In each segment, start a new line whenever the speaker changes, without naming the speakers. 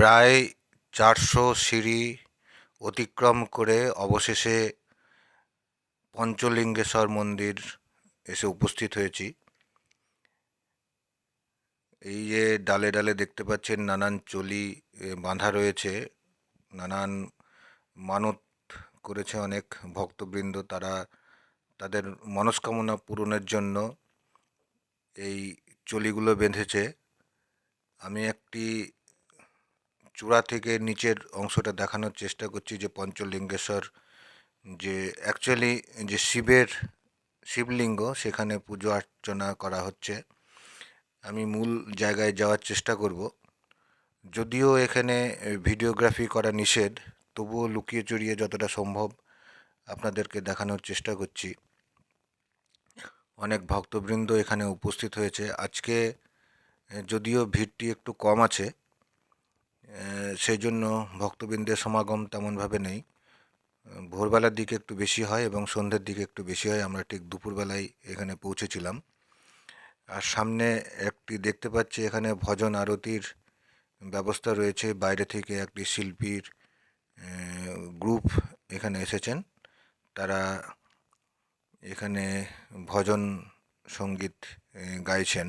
প্রায় চারশো সিঁড়ি অতিক্রম করে অবশেষে পঞ্চলিঙ্গেশ্বর মন্দির এসে উপস্থিত হয়েছি। এই যে ডালে ডালে দেখতে পাচ্ছেন নানান চলি বাঁধা রয়েছে, নানান মানত করেছে অনেক ভক্তবৃন্দ তারা তাদের মনস্কামনা পূরণের জন্য এই চলিগুলো বেঁধেছে। আমি একটি চূড়া থেকে নিচের অংশটা দেখানোর চেষ্টা করছি যে পঞ্চলিঙ্গেশ্বর, যে অ্যাকচুয়ালি যে শিবের শিবলিঙ্গ সেখানে পুজো অর্চনা করা হচ্ছে। আমি মূল জায়গায় যাওয়ার চেষ্টা করব। যদিও এখানে ভিডিওগ্রাফি করা নিষেধ, তবুও লুকিয়ে চড়িয়ে যতটা সম্ভব আপনাদেরকে দেখানোর চেষ্টা করছি। অনেক ভক্তবৃন্দ এখানে উপস্থিত হয়েছে। আজকে, যদিও ভিড়টি একটু কম আছে সেই জন্য ভক্তবৃন্দের সমাগম তেমনভাবে নেই। ভোরবেলার দিকে একটু বেশি হয় এবং সন্ধ্যের দিকে একটু বেশি হয়। আমরা ঠিক দুপুরবেলায় এখানে পৌঁছেছিলাম। আর সামনে একটি দেখতে পাচ্ছি, এখানে ভজন আরতির ব্যবস্থা রয়েছে। বাইরে থেকে একটি শিল্পীর গ্রুপ এখানে এসেছেন। তারা এখানে ভজন সংগীত গাইছেন।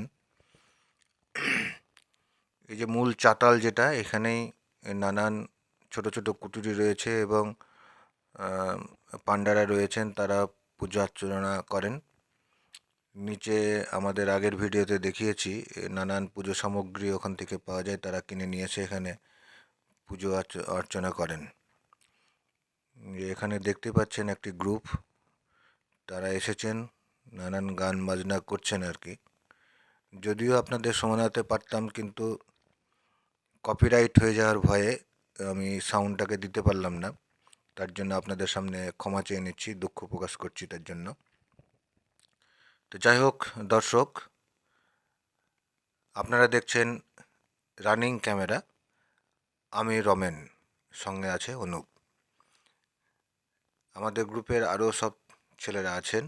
এই যে মূল চাতাল যেটা, এখানেই নানান ছোট ছোট কুটুরি রয়েছে এবং পাণ্ডারা রয়েছেন, তারা পূজা অর্চনা করেন। নিচে আমাদের আগের ভিডিওতে দেখিয়েছি নানান পুজো সামগ্রী ওখান থেকে পাওয়া যায়, তারা কিনে নিয়ে এসে এখানে পুজো অর্চ- অর্চনা করেন। এখানে দেখতে পাচ্ছেন একটি গ্রুপ, তারা এসেছেন, নানান গান বাজনা করছেন আর কি। যদিও আপনাদের শোনাতে পারতাম, কিন্তু কপিরাইট হয়ে যাওয়ার ভয়ে, আমি সাউন্ডটাকে দিতে পারলাম না। তার জন্য আপনাদের সামনে ক্ষমা চেয়ে নিচ্ছি, দুঃখ প্রকাশ করছি তার জন্য। তো যাই হোক, দর্শক, আপনারা দেখছেন রানিং ক্যামেরা আমি রমেন, সঙ্গে আছে অনুপ। আমাদের গ্রুপের আরও সব ছেলেরা আছেন।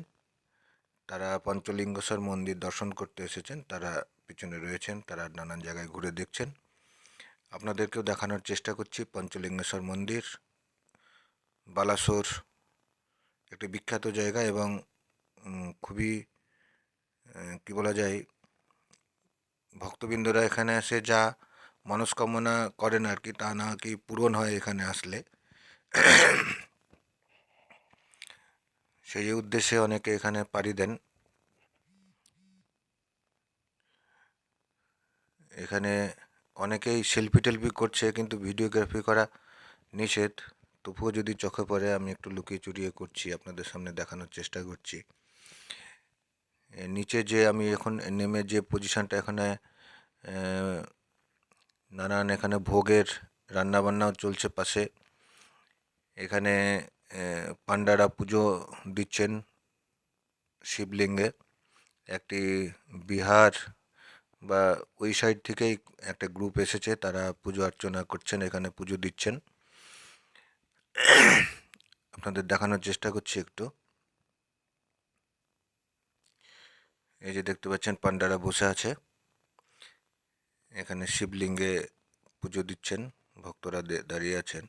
তারা পঞ্চলিঙ্গেশ্বর মন্দির দর্শন করতে এসেছেন, তারা পিছনে রয়েছেন, তারা নানান জায়গায় ঘুরে দেখছেন। আপনাদেরকেও দেখানোর চেষ্টা করছি পঞ্চলিঙ্গেশ্বর মন্দির, বালাসোর, একটি বিখ্যাত জায়গা এবং খুবই কি বলা যায়, ভক্তবৃন্দরা এখানে এসে যা মনস্কামনা করেন আর কি, তা না কি পূরণ হয় এখানে আসলে। সেই উদ্দেশ্যে অনেকে এখানে পাড়ি দেন। এখানে অনেকেই সেলফি টেলফি করছে কিন্তু ভিডিওগ্রাফি করা নিষেধ। তবুও যদি চোখে পড়ে আমি একটু লুকিয়ে চুরিয়ে করছি আপনাদের সামনে দেখানোর চেষ্টা করছি। নিচে যে আমি এখন নেমে যে পজিশনটা এখানে নানান এখানে ভোগের রান্নাবান্নাও চলছে পাশে। এখানে আহ, পাণ্ডারা পুজো দিচ্ছেন শিবলিঙ্গে। একটি বিহার বা ওই সাইড থেকেই একটা গ্রুপ এসেছে, তারা পুজো অর্চনা করছেন, এখানে পুজো দিচ্ছেন। আপনাদের দেখানোর চেষ্টা করছি একটু। এই যে দেখতে পাচ্ছেন, পান্ডারা বসে আছে। এখানে শিবলিঙ্গে পুজো দিচ্ছেন, ভক্তরা দাঁড়িয়ে আছেন।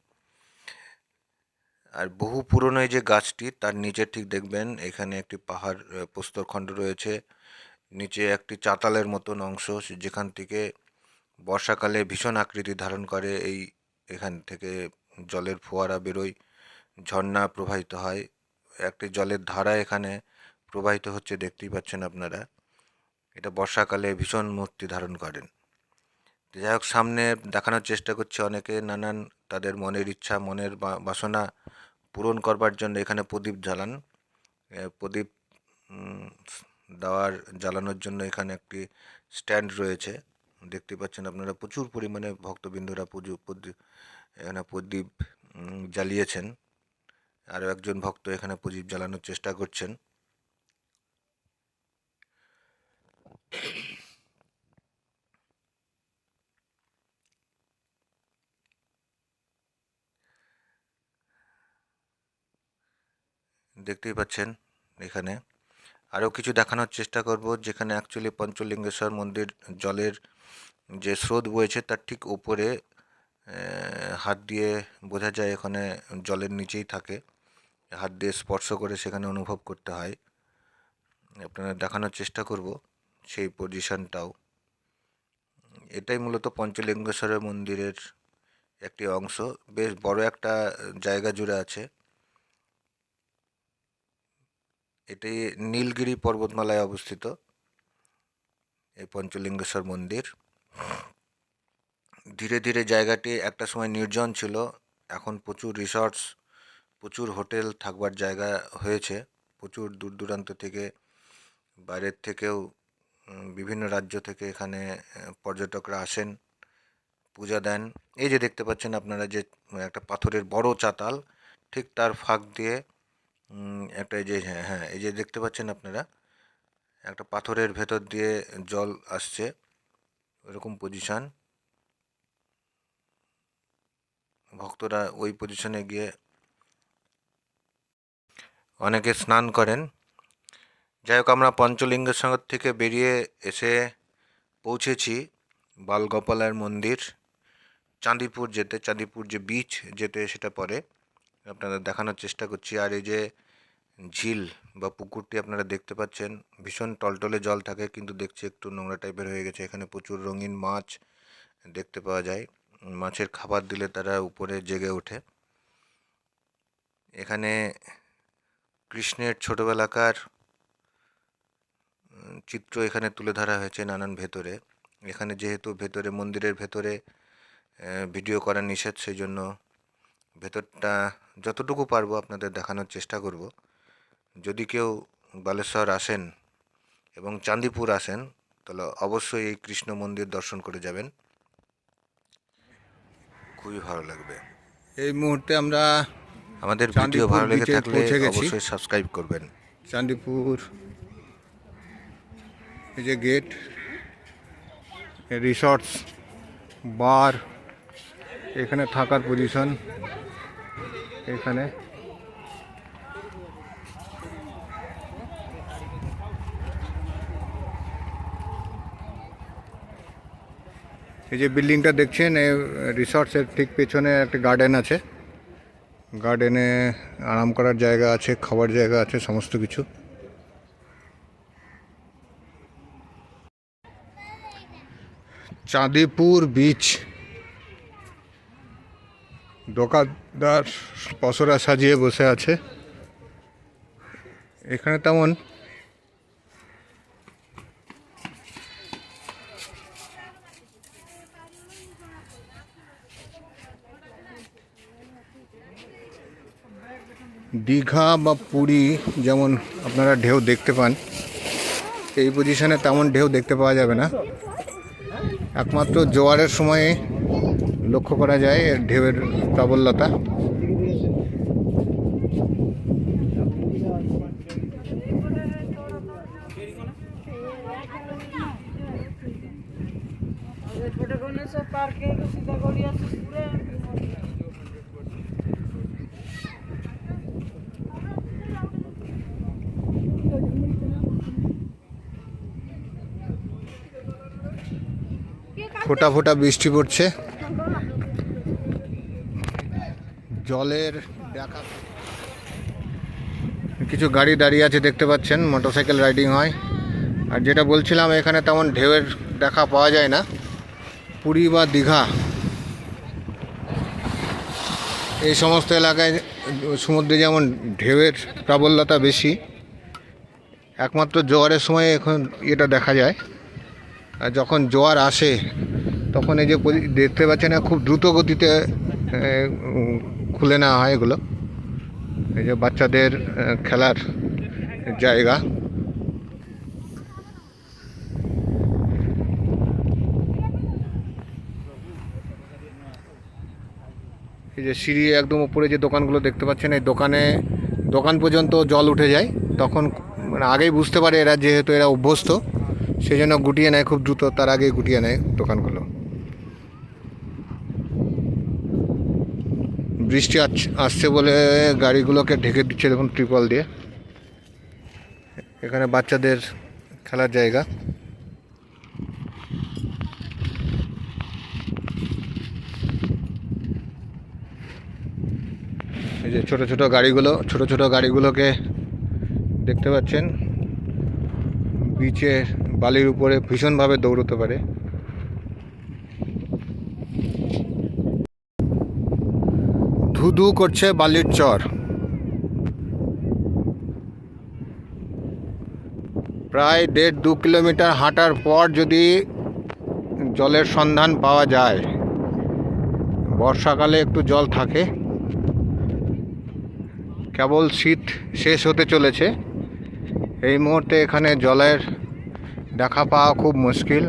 আর বহু পুরনো এই যে গাছটি, তার নিচে ঠিক দেখবেন, এখানে একটি পাহাড় প্রস্তরখণ্ড রয়েছে। নিচে একটি চাতালের মতন অংশ যেখান থেকে বর্ষাকালে ভীষণ আকৃতি ধারণ করে। এই এখান থেকে জলের ফোয়ারা বেরোয়, ঝর্ণা প্রবাহিত হয়। একটি জলের ধারা এখানে প্রবাহিত হচ্ছে, দেখতেই পাচ্ছেন আপনারা। এটা বর্ষাকালে ভীষণ মূর্তি ধারণ করেন। যাই হোক, সামনে দেখানোর চেষ্টা করছে অনেকে নানান তাদের মনের ইচ্ছা, মনের বাসনা পূরণ করবার জন্য এখানে প্রদীপ জ্বালান। প্রদীপ দেওয়ার, জ্বালানোর জন্য এখানে একটি স্ট্যান্ড রয়েছে। দেখতে পাচ্ছেন আপনারা প্রচুর পরিমাণে ভক্তবৃন্দরা পুজো এখানে প্রদীপ জ্বালিয়েছেন। আরও একজন ভক্ত এখানে প্রদীপ জ্বালানোর চেষ্টা করছেন। দেখতেই পাচ্ছেন এখানে আরও কিছু দেখানোর চেষ্টা করব, যেখানে অ্যাকচুয়ালি পঞ্চলিঙ্গেশ্বর মন্দির জলের যে স্রোত বয়েছে তার ঠিক উপরে হাত দিয়ে বোঝা যায় এখানে জলের নিচেই থাকে। হাত দিয়ে স্পর্শ করে সেখানে অনুভব করতে হয়। আপনারা দেখানোর চেষ্টা করব সেই পজিশনটাও এটাই মূলত পঞ্চলিঙ্গেশ্বরের মন্দিরের একটি অংশ। বেশ বড় একটা জায়গা জুড়ে আছে। এটি নীলগিরি পর্বতমালায় অবস্থিত। এই পঞ্চলিঙ্গেশ্বর মন্দির। ধীরে ধীরে জায়গাটি একটা সময় নির্জন ছিল। এখন প্রচুর রিসর্টস প্রচুর হোটেল থাকবার জায়গা হয়েছে। প্রচুর দূর দূরান্ত থেকে, বাইরের থেকেও বিভিন্ন রাজ্য থেকে এখানে পর্যটকরা আসেন, পূজা দেন। এই যে দেখতে পাচ্ছেন আপনারা যে, একটা পাথরের বড় চাতাল, ঠিক তার ফাঁক দিয়ে একটা এই যে হ্যাঁ হ্যাঁ এই যে দেখতে পাচ্ছেন আপনারা, একটা পাথরের ভেতর দিয়ে জল আসছে, এরকম পজিশন ভক্তরা ওই পজিশনে গিয়ে অনেকে স্নান করেন। যাই হোক, আমরা পঞ্চলিঙ্গের সঙ্গ থেকে বেরিয়ে এসে পৌঁছেছি বালগোপালের মন্দির, চাঁদিপুর যেতে, চাঁদিপুর যে বিচ যেতে সেটা পরে। আপনাদের দেখানোর চেষ্টা করছি। আর এই যে ঝিল বা পুকুরটি আপনারা দেখতে পাচ্ছেন, ভীষণ টলটলে জল থাকে, কিন্তু দেখছি একটু নোংরা টাইপের হয়ে গেছে। এখানে প্রচুর রঙিন মাছ দেখতে পাওয়া যায়। মাছের খাবার দিলে তারা উপরে জেগে ওঠে। এখানে কৃষ্ণের ছোটবেলাকার চিত্র এখানে তুলে ধরা হয়েছে নানান ভেতরে। এখানে যেহেতু ভেতরে, মন্দিরের ভেতরে ভিডিও করা নিষেধ, সেই জন্য ভেতরটা যতটুকু পারব আপনাদের দেখানোর চেষ্টা করব। যদি কেউ বালেশ্বর আসেন এবং চাঁদিপুর আসেন তাহলে অবশ্যই এই কৃষ্ণ মন্দির দর্শন করে যাবেন। খুবই ভালো লাগবে।
এই মুহূর্তে আমরা
আমাদের ভিডিও ভালো লেগে থাকলে অবশ্যই সাবস্ক্রাইব করবেন।
চাঁদিপুর এই যে গেট রিসর্টস বার এখানে থাকার পজিশন এখানে। এই যে বিল্ডিংটা দেখছেন, এই রিসর্টসের ঠিক পেছনে একটা গার্ডেন আছে। গার্ডেনে আরাম করার জায়গা আছে খাবার জায়গা আছে, সমস্ত কিছু। চাঁদিপুর বিচ দোকানদার পসরা সাজিয়ে বসে আছে। এখানে তেমন দীঘা বা পুরী যেমন আপনারা ঢেউ দেখতে পান, এই পজিশনে তেমন ঢেউ দেখতে পাওয়া যাবে না। একমাত্র জোয়ারের সময়ে লক্ষ্য করা যায় এর ঢেউয়ের প্রাবল্যতা ফোটা ফোটা বৃষ্টি পড়ছে। জলের দেখা কিছু গাড়ি দাঁড়িয়ে আছে, দেখতে পাচ্ছেন, মোটরসাইকেল রাইডিং হয়। আর যেটা বলছিলাম, এখানে তেমন ঢেউয়ের দেখা পাওয়া যায় না। পুরী বা দীঘা। এই সমস্ত এলাকায় সমুদ্রে যেমন ঢেউয়ের প্রাবল্যতা বেশি, একমাত্র জোয়ারের সময় এখন এটা দেখা যায়। আর যখন জোয়ার আসে, তখন এই যে দেখতে পাচ্ছেন খুব দ্রুত গতিতে খুলে নেওয়া হয় এগুলো। এই যে বাচ্চাদের খেলার জায়গা। এই যে সিঁড়ি একদম উপরে যে দোকানগুলো দেখতে পাচ্ছেন, এই দোকানে, দোকান পর্যন্ত জল উঠে যায়। তখন মানে আগেই বুঝতে পারে এরা যেহেতু এরা অভ্যস্ত সেই জন্য গুটিয়ে নেয় খুব দ্রুত, তার আগেই গুটিয়ে নেয় দোকানগুলো। বৃষ্টি আসছে বলে গাড়িগুলোকে ঢেকে দিচ্ছে দেখুন ট্রিপল দিয়ে। এখানে বাচ্চাদের খেলার জায়গা। এই যে ছোট ছোট গাড়িগুলো, ছোট ছোট গাড়িগুলোকে দেখতে পাচ্ছেন। বিচে বালির উপরে ভীষণভাবে দৌড়তে পারে। ধুধু করছে বালির চর। প্রায় দেড় দু কিলোমিটার হাঁটার পর যদি জলের সন্ধান পাওয়া যায়, বর্ষাকালে একটু জল থাকে। কেবল শীত শেষ হতে চলেছে। এই মুহূর্তে এখানে জলের দেখা পাওয়া খুব মুশকিল।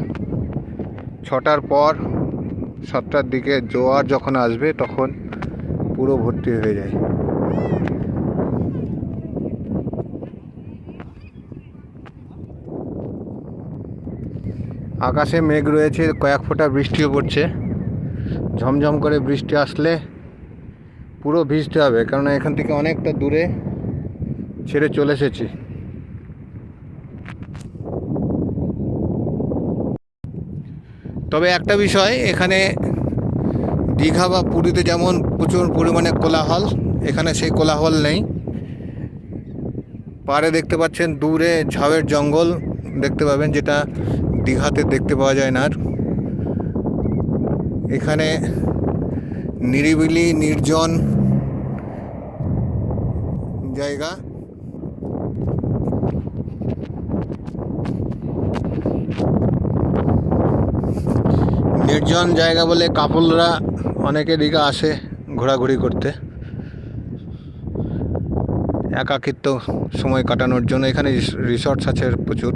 ছটার পর সাতটার দিকে জোয়ার যখন আসবে, তখন পুরো ভর্তি হয়ে যায়। আকাশে মেঘ রয়েছে, কয়েক ফোঁটা বৃষ্টিও পড়ছে। ঝমঝম করে বৃষ্টি আসলে পুরো ভিজতে হবে কারণ এখান থেকে অনেকটা দূরে ছেড়ে চলে এসেছি। তবে একটা বিষয়, এখানে দীঘা বা পুরীতে যেমন প্রচুর পরিমাণে কোলাহল, এখানে সেই কোলাহল নেই। পাড়ে দেখতে পাচ্ছেন দূরে ঝাউয়ের জঙ্গল, দেখতে পাবেন যেটা দীঘাতে দেখতে পাওয়া যায় না আর। এখানে নিরিবিলি, নির্জন জায়গা। নির্জন জায়গা বলে কাপলরা অনেকে দিকে আসে ঘোরাঘুরি করতে। একাকিত্ব সময় কাটানোর জন্য এখানে রিসর্টস আছে প্রচুর।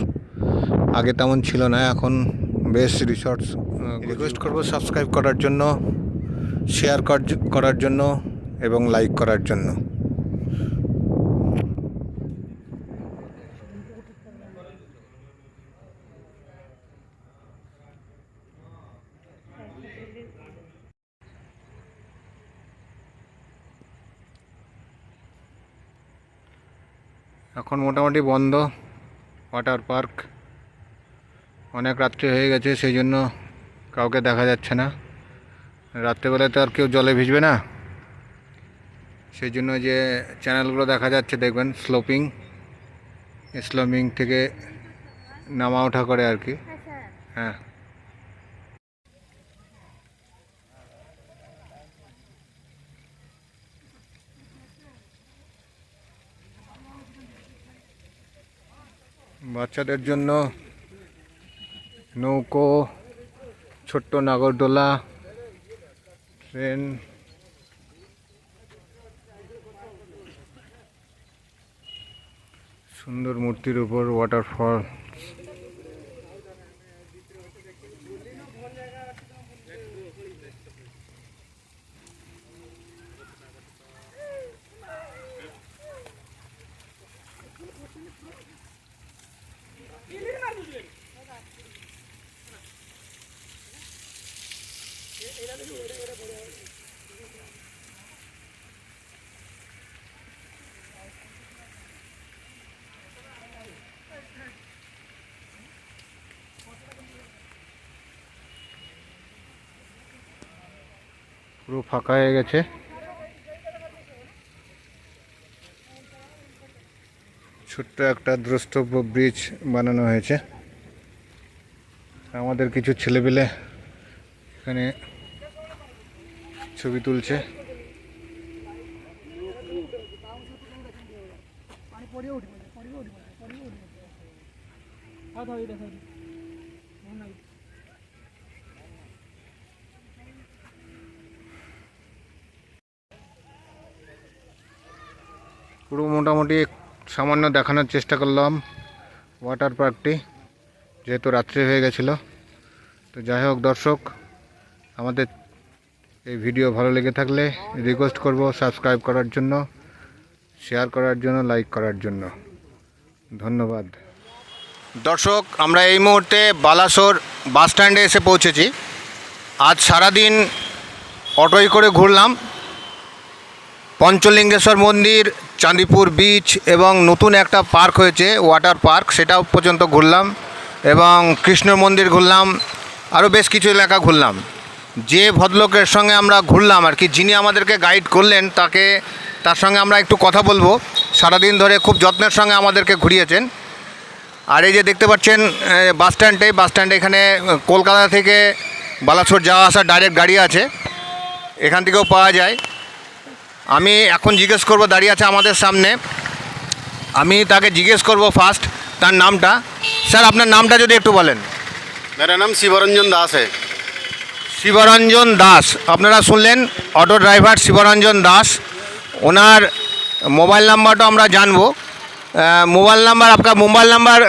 আগে তেমন ছিল না, এখন বেশ রিসর্টস রিকোয়েস্ট করব সাবস্ক্রাইব করার জন্য শেয়ার করার জন্য এবং লাইক করার জন্য। এখন মোটামুটি বন্ধ ওয়াটার পার্ক। অনেক রাত্রি হয়ে গেছে সেই জন্য কাউকে দেখা যাচ্ছে না। রাত্রেবেলায় তো আর কেউ জলে ভিজবে না। সেই জন্য যে চ্যানেলগুলো দেখা যাচ্ছে দেখবেন স্লোপিং। স্লোপিং থেকে নামা ওঠা করে আর কি। হ্যাঁ। বাচ্চাদের জন্য নৌকো ছোট্ট নাগরদোলা ট্রেন। সুন্দর মূর্তির উপর ওয়াটারফল পুরো ফাঁকা হয়ে গেছে। ছোট্ট একটা দ্রষ্টব্য ব্রিজ বানানো হয়েছে। আমাদের কিছু ছেলেপেলে এখানে ছবি তুলছে। পুরো মোটামুটি সামান্য দেখানোর চেষ্টা করলাম ওয়াটার পার্কটি যেহেতু রাত্রি হয়ে গেছিল। তো যাই হোক দর্শক, আমাদের এই ভিডিও ভালো লেগে থাকলে রিকোয়েস্ট করব সাবস্ক্রাইব করার জন্য শেয়ার করার জন্য লাইক করার জন্য। ধন্যবাদ। দর্শক, আমরা এই মুহূর্তে বালাসোর বাস স্ট্যান্ডে এসে পৌঁছেছি। আজ সারাদিন অটোয় করে ঘুরলাম। পঞ্চলিঙ্গেশ্বর মন্দির, চাঁদিপুর বিচ এবং নতুন একটা পার্ক হয়েছে ওয়াটার পার্ক সেটাও পর্যন্ত ঘুরলাম এবং কৃষ্ণ মন্দির ঘুরলাম, আরও বেশ কিছু এলাকা ঘুরলাম। যে ভদ্রলোকের সঙ্গে আমরা ঘুরলাম আর কি, যিনি আমাদেরকে গাইড করলেন, তাকে, তার সঙ্গে আমরা একটু কথা বলব। সারাদিন ধরে খুব যত্নের সঙ্গে আমাদেরকে ঘুরিয়েছেন। আর এই যে দেখতে পাচ্ছেন বাস স্ট্যান্ডে বাস এখানে কলকাতা থেকে বালাসোর যাওয়া আসার ডাইরেক্ট গাড়ি আছে। এখান থেকেও পাওয়া যায়। আমি এখন জিজ্ঞেস করব, দাঁড়িয়ে আছে আমাদের সামনে। আমি তাকে জিজ্ঞেস করব ফার্স্ট তার নামটা। স্যার, আপনার নামটা যদি একটু বলেন।
মেরা নাম শিবরঞ্জন দাস হ্যাঁ
শিবরঞ্জন দাস। আপনারা শুনলেন অটো ড্রাইভার শিবরঞ্জন দাস। ওনার মোবাইল নাম্বারটা আমরা জানব। মোবাইল নাম্বার আপনার মোবাইল নাম্বার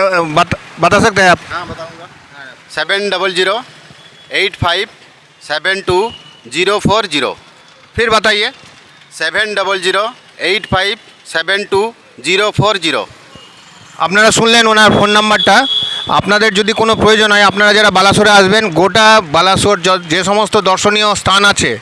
বাতা
সকতে হ্যাঁ seven double zero eight five seven two zero four zero.
ফির বাতাইয়ে।
Seven double zero eight five seven two zero four zero.
আপনারা শুনলেন ওনার ফোন নাম্বারটা। আপনাদের যদি কোনো প্রয়োজন হয়, আপনারা যারা বালাসোরে আসবেন, গোটা বালাসোর যে সমস্ত দর্শনীয় স্থান আছে,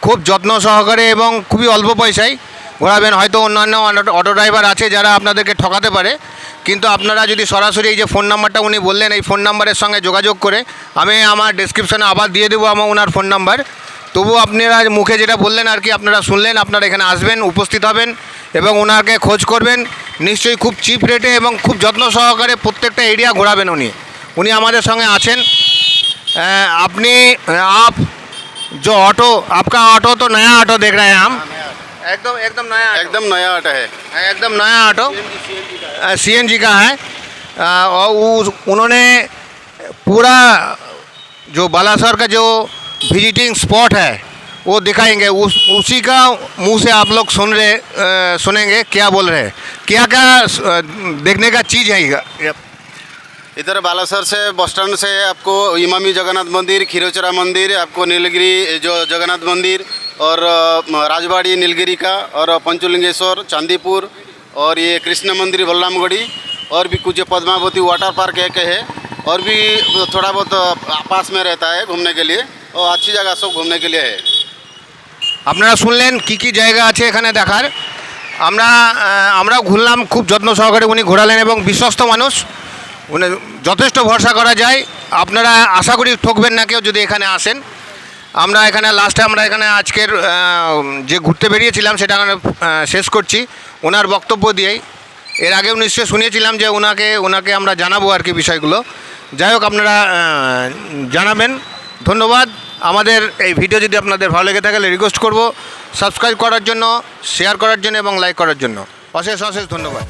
খুব যত্ন সহকারে এবং খুবই অল্প পয়সায় ঘোরাবেন। হয়তো অন্যান্য অটো- ড্রাইভার আছে যারা আপনাদেরকে ঠকাতে পারে। কিন্তু আপনারা যদি সরাসরি এই যে ফোন নাম্বারটা উনি বললেন, এই ফোন নাম্বারের সঙ্গে যোগাযোগ করে আমি আমার ডিসক্রিপশানে আবার দিয়ে দেবো আমার ওনার ফোন নাম্বার। তবু আপনারা মুখে যেটা বললেন আর কি, আপনারা শুনলেন, আপনারা এখানে আসবেন, উপস্থিত হবেন এবং ওনাকে খোঁজ করবেন। নিশ্চয়ই খুব চিপ রেটে এবং খুব যত্ন সহকারে প্রত্যেকটা এরিয়া ঘোরাবেন উনি উনি আমাদের সঙ্গে আছেন আহ, আপনি আপ जो ऑटो आपका ऑटो तो नया ऑटो देख रहे हैं हम एकदम एकदम नया ऑटो।
एकदम नया आटा है
एकदम नया ऑटो सी एन जी का है अ, और उस- उन्होंने पूरा जो बालासर का जो विजिटिंग स्पॉट है वो दिखाएंगे उस उसी का मुंह से आप लोग सुन रहे अ, सुनेंगे क्या बोल रहे हैं क्या क्या देखने का चीज़ है
इधर बालासर से बस स्टैंड से आपको इमामी जगन्नाथ मंदिर खीरोचरा मंदिर आपको नीलगिरी जो जगन्नाथ मंदिर और राजबाड़ी नीलगिरी का और पंचलिंगेश्वर चांदीपुर और ये कृष्ण मंदिर बल्लामगढ़ी और भी कुछ पद्मावती वाटर पार्क एक है। और भी थोड़ा बहुत पास में रहता है घूमने के लिए और अच्छी जगह सब घूमने के लिए है।
अपनारा सुनलें की की जगह आखने देखार। আমরা আমরাও ঘুরলাম খুব যত্ন সহকারে উনি ঘোরালেন এবং বিশ্বস্ত মানুষ। উনি যথেষ্ট ভরসা করা যায়। আপনারা আশা করি ঠকবেন না কেউ যদি এখানে আসেন। আমরা এখানে লাস্টে আমরা এখানে আজকের যে ঘুরতে বেরিয়েছিলাম সেটা এখানে, শেষ করছি। ওনার বক্তব্য দিয়েই। এর আগেও নিশ্চয়ই শুনিয়েছিলাম যে ওনাকে ওনাকে আমরা জানাব আর কি বিষয়গুলো। যাই হোক আপনারা জানাবেন। ধন্যবাদ। আমাদের এই ভিডিও যদি আপনাদের ভালো লেগে থাকে রিকোয়েস্ট করব সাবস্ক্রাইব করার জন্য শেয়ার করার জন্য এবং লাইক করার জন্য অশেষ অশেষ ধন্যবাদ.